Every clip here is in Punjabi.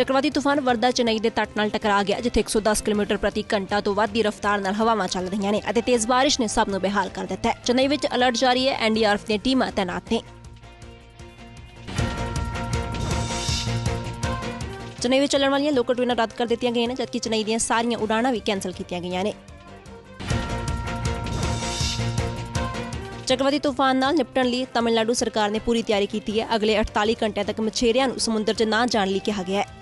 ਚੱਕਰਵਾਤੀ ਤੂਫਾਨ ਵਰਦਾ ਚੇਨਈ ਦੇ ਤੱਟ ਨਾਲ ਟਕਰਾ ਗਿਆ, ਜਿੱਥੇ 110 ਕਿਲੋਮੀਟਰ ਪ੍ਰਤੀ ਘੰਟਾ ਤੋਂ ਵੱਧ ਦੀ ਰਫ਼ਤਾਰ ਨਾਲ ਹਵਾਵਾਂ ਚੱਲ ਰਹੀਆਂ ਨੇ ਅਤੇ ਤੇਜ਼ ਬਾਰਿਸ਼ ਨੇ ਸਭ ਨੂੰ ਬੇਹਾਲ ਕਰ ਦਿੱਤਾ ਹੈ। ਚੇਨਈ ਵਿੱਚ ਅਲਰਟ ਜਾਰੀ ਹੈ, ਐਨਡੀਆਰਐਫ ਦੀਆਂ ਟੀਮਾਂ ਤਾਇਨਾਤ ਨੇ। ਚੇਨਈ ਵਿੱਚ ਚੱਲਣ ਵਾਲੀਆਂ ਲੋਕਲ ਟ੍ਰੇਨਾਂ ਰੱਦ ਕਰ ਦਿੱਤੀਆਂ ਗਈਆਂ ਨੇ, ਜਦਕਿ ਚੇਨਈ ਦੀਆਂ ਸਾਰੀਆਂ ਉਡਾਣਾਂ ਵੀ ਕੈਂਸਲ ਕੀਤੀਆਂ ਗਈਆਂ ਨੇ। ਚੱਕਰਵਾਤੀ ਤੂਫਾਨ ਨਾਲ ਨਿਪਟਣ ਲਈ ਤਮਿਲਨਾਡੂ ਸਰਕਾਰ ਨੇ ਪੂਰੀ ਤਿਆਰੀ ਕੀਤੀ ਹੈ। ਅਗਲੇ 48 ਘੰਟਿਆਂ ਤੱਕ ਮਛੇਰਿਆਂ ਨੂੰ ਸਮੁੰਦਰ 'ਚ ਨਾ ਜਾਣ ਲਈ ਕਿਹਾ ਗਿਆ ਹੈ।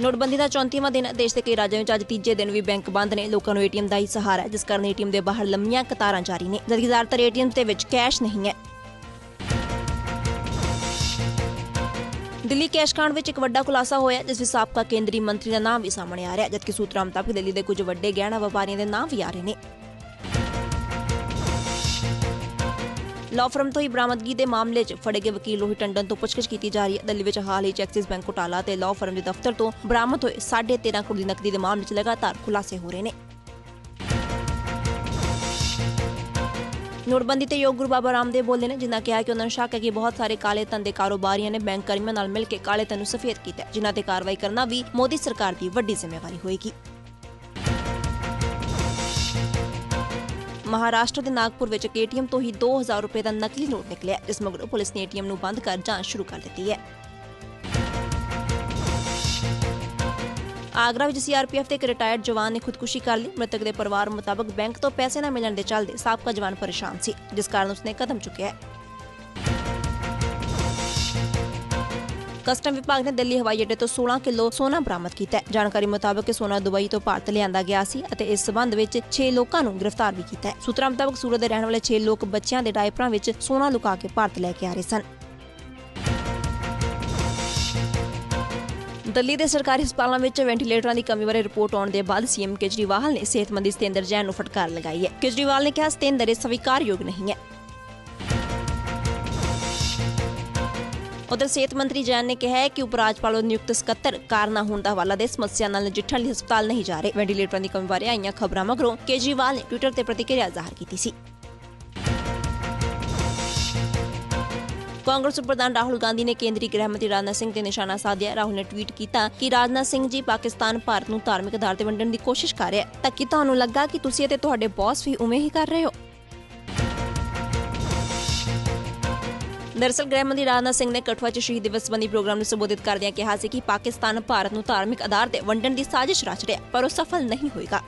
ਨੋਟਬੰਦੀ ਦਾ 34ਵਾਂ ਦਿਨ ਦੇਸ਼ ਦੇ ਕਈ ਰਾਜਾਂ ਵਿੱਚ ਅੱਜ ਤੀਜੇ ਦਿਨ ਵੀ ਬੈਂਕ ਬੰਦ ਨੇ। ਲੋਕਾਂ ਨੂੰ ਏਟੀਐਮ ਦਾ ਹੀ ਸਹਾਰਾ ਹੈ, ਜਿਸ ਕਾਰਨ ਏਟੀਐਮ ਦੇ ਬਾਹਰ ਲੰਮੀਆਂ ਕਤਾਰਾਂ ਜਾਰੀ ਨੇ, ਜਦਕਿ ਜ਼ਿਆਦਾਤਰ ਏਟੀਐਮ ਦੇ ਵਿੱਚ ਕੈਸ਼ ਨਹੀਂ ਹੈ। ਦਿੱਲੀ ਕੈਸ਼ ਕਾਂਡ ਵਿੱਚ ਇੱਕ ਵੱਡਾ ਖੁਲਾਸਾ ਹੋਇਆ, ਜਿਸ ਵਿੱਚ ਸਾਬਕਾ ਕੇਂਦਰੀ ਮੰਤਰੀ ਦਾ ਨਾਮ ਵੀ ਸਾਹਮਣੇ ਆ ਰਿਹਾ ਜਦਕਿ ਸੂਤਰਾਂ ਮੁਤਾਬਕ ਦਿੱਲੀ ਦੇ ਕੁਝ ਵੱਡੇ ਗਹਿਣਾ ਵਪਾਰੀਆਂ ਦੇ ਨਾਮ ਵੀ ਆ ਰਹੇ ਨੇ। ਲਾਅ ਫਰਮ ਤੋਂ ਹੀ ਬਰਾਮਦਗੀ ਦੇ ਮਾਮਲੇ 'ਚ ਫੜੇ ਗਏ ਵਕੀਲ ਰੋਹਿਤ ਟੰਡਨ ਤੋਂ ਪੁੱਛਗਿੱਛ ਕੀਤੀ ਜਾ ਰਹੀ ਹੈ। ਦਿੱਲੀ ਵਿੱਚ ਹਾਲ ਹੀ ਐਕਸਿਸ ਬੈਂਕ ਘੁਟਾਲਾ ਤੇ ਲਾਅ ਫਰਮ ਦੇ ਦਫ਼ਤਰ ਤੋਂ ਬਰਾਮਦ ਹੋਏ 13.5 ਕਰੋੜ ਦੀ ਨਕਦੀ ਦੇ ਮਾਮਲੇ 'ਚ ਲਗਾਤਾਰ ਖੁਲਾਸੇ ਹੋ ਰਹੇ ਨੇ। ਨੋਟਬੰਦੀ ਤੇ ਯੋਗ ਗੁਰੂ ਬਾਬਾ ਰਾਮਦੇਵ ਬੋਲੇ ਨੇ, ਜਿਨ੍ਹਾਂ ਕਿਹਾ ਕਿ ਉਹਨਾਂ ਨੂੰ ਸ਼ੱਕ ਹੈ ਕਿ ਬਹੁਤ ਸਾਰੇ ਕਾਲੇ ਧਨ ਦੇ ਕਾਰੋਬਾਰੀਆਂ ਨੇ ਬੈਂਕ ਕਰਮੀਆਂ ਨਾਲ ਮਿਲ ਕੇ ਕਾਲੇ ਧਨ ਨੂੰ ਸਫੇਦ ਕੀਤਾ ਜਿਨ੍ਹਾਂ ਤੇ ਕਾਰਵਾਈ ਕਰਨਾ ਵੀ ਮੋਦੀ ਸਰਕਾਰ ਦੀ ਵੱਡੀ ਜ਼ਿੰਮੇਵਾਰੀ ਹੋਏਗੀ। ਮਹਾਰਾਸ਼ਟਰ ਦੇ ਨਾਗਪੁਰ ਵਿੱਚ ਏਟੀਐਮ ਤੋਂ ਹੀ 2000 ਰੁਪਏ ਦਾ ਨਕਲੀ ਨੋਟ ਨਿਕਲਿਆ, ਜਿਸ ਮਗਰੋਂ ਪੁਲਿਸ ਨੇ ਏਟੀਐਮ ਨੂੰ ਬੰਦ ਕਰ ਜਾਂਚ ਸ਼ੁਰੂ ਕਰ ਦਿੱਤੀ ਹੈ। ਆਗਰਾ ਵਿੱਚ ਸੀਆਰਪੀਐਫ ਦੇ ਇੱਕ ਰਿਟਾਇਰਡ ਜਵਾਨ ਨੇ ਖੁਦਕੁਸ਼ੀ ਕਰ ਲਈ। ਮ੍ਰਿਤਕ ਦੇ ਪਰਿਵਾਰ ਮੁਤਾਬਕ ਬੈਂਕ ਤੋਂ ਪੈਸੇ ਨਾ ਮਿਲਣ ਦੇ ਚੱਲਦੇ ਸਾਬਕਾ ਜਵਾਨ ਪਰੇਸ਼ਾਨ ਸੀ, ਜਿਸ ਕਾਰਨ ਉਸਨੇ ਕਦਮ ਚੁੱਕਿਆ ਹੈ। ਕਸਟਮ ਵਿਭਾਗ ਨੇ ਦਿੱਲੀ ਹਵਾਈ ਅੱਡੇ ਤੋਂ 16 ਕਿਲੋ ਸੋਨਾ ਬਰਾਮਦ ਕੀਤਾ ਹੈ। ਜਾਣਕਾਰੀ ਮੁਤਾਬਕ ਇਹ ਸੋਨਾ ਦੁਬਈ ਤੋਂ ਭਾਰਤ ਲਿਆਂਦਾ ਗਿਆ ਸੀ ਅਤੇ ਇਸ ਸਬੰਧ ਵਿੱਚ 6 ਲੋਕਾਂ ਨੂੰ ਗ੍ਰਿਫਤਾਰ ਵੀ ਕੀਤਾ ਹੈ। ਸੂਤਰਾਂ ਮੁਤਾਬਕ ਸੂਰਤ ਦੇ ਰਹਿਣ ਵਾਲੇ 6 ਲੋਕ ਬੱਚਿਆਂ ਦੇ ਡਾਇਪਰਾਂ ਵਿੱਚ ਸੋਨਾ ਲੁਕਾ ਕੇ ਭਾਰਤ ਲੈ ਕੇ ਆ ਰਹੇ ਸਨ। ਦਿੱਲੀ ਦੇ ਸਰਕਾਰੀ ਹਸਪਤਾਲਾਂ ਵਿੱਚ ਵੈਂਟੀਲੇਟਰਾਂ ਦੀ ਕਮੀ ਬਾਰੇ ਰਿਪੋਰਟ ਆਉਣ ਦੇ ਬਾਅਦ ਸੀਐਮ ਕੇਜਰੀਵਾਲ ਨੇ ਸਿਹਤ ਮੰਤਰੀ ਸਤੇਂਦਰ ਜੈਨ ਨੂੰ ਫਟਕਾਰ ਲਗਾਈ ਹੈ। ਕੇਜਰੀਵਾਲ ਨੇ ਕਿਹਾ, ਸਤੇਂਦਰ, ਇਹ ਸਵੀਕਾਰਯੋਗ ਨਹੀਂ ਹੈ। ਉਧਰ ਸਿਹਤ ਮੰਤਰੀ ਜੈਨ ਨੇ ਕਿਹਾ ਹੈ ਕਿ ਉਪ ਰਾਜਪਾਲ ਨਿਯੁਕਤ ਸਕੱਤਰ ਕਾਰ ਨਾ ਹੋਣ ਦਾ ਹਵਾਲਾ ਦੇ ਸਮੱਸਿਆ ਨਾਲ ਨਜਿੱਠਣ ਲਈ ਹਸਪਤਾਲ ਨਹੀਂ ਜਾ ਰਹੇ। ਵੈਂਟੀਲੇਟਰਾਂ ਦੀ ਕਮੀ ਬਾਰੇ ਆਈਆਂ ਖਬਰਾਂ ਮਗਰੋਂ ਕੇਜਰੀਵਾਲ ਨੇ ਟਵਿੱਟਰ ਤੇ ਪ੍ਰਤੀਕਿਰਿਆ ਜ਼ਾਹਰ ਕੀਤੀ ਸੀ। ਕਾਂਗਰਸ ਪ੍ਰਧਾਨ ਰਾਹੁਲ ਗਾਂਧੀ ਨੇ ਕੇਂਦਰੀ ਗ੍ਰਹਿ ਮੰਤਰੀ ਰਾਜਨਾਥ ਸਿੰਘ ਤੇ ਨਿਸ਼ਾਨਾ ਸਾਧਿਆ। ਰਾਹੁਲ ਨੇ ਟਵੀਟ ਕੀਤਾ ਕਿ ਰਾਜਨਾਥ ਸਿੰਘ ਜੀ ਪਾਕਿਸਤਾਨ ਭਾਰਤ ਨੂੰ ਧਾਰਮਿਕ ਆਧਾਰ ਤੇ ਵੰਡਣ ਦੀ ਕੋਸ਼ਿਸ਼ ਕਰ ਰਿਹਾ ਹੈ। ਤਾਂ ਕੀ ਤੁਹਾਨੂੰ ਲੱਗਾ ਕਿ ਤੁਸੀਂ ਅਤੇ ਤੁਹਾਡੇ ਬੌਸ ਵੀ ਉਵੇਂ ਹੀ ਕਰ ਰਹੇ ਹੋ? ਦਰਅਸਲ ਗ੍ਰਹਿ ਮੰਤਰੀ ਰਾਜਨਾਥ ਸਿੰਘ ਨੇ ਕਠਵਾ 'ਚ ਸ਼ਹੀਦ ਦਿਵਸ ਸੰਬੰਧੀ ਪ੍ਰੋਗਰਾਮ ਨੂੰ ਸੰਬੋਧਿਤ ਕਰਦਿਆਂ ਕਿਹਾ ਸੀ ਕਿ ਪਾਕਿਸਤਾਨ, ਭਾਰਤ ਨੂੰ ਧਾਰਮਿਕ ਆਧਾਰ ਤੇ ਵੰਡਣ ਦੀ ਸਾਜ਼ਿਸ਼ ਰਚ ਰਿਹਾ ਪਰ ਉਹ ਸਫਲ ਨਹੀਂ ਹੋਏਗਾ।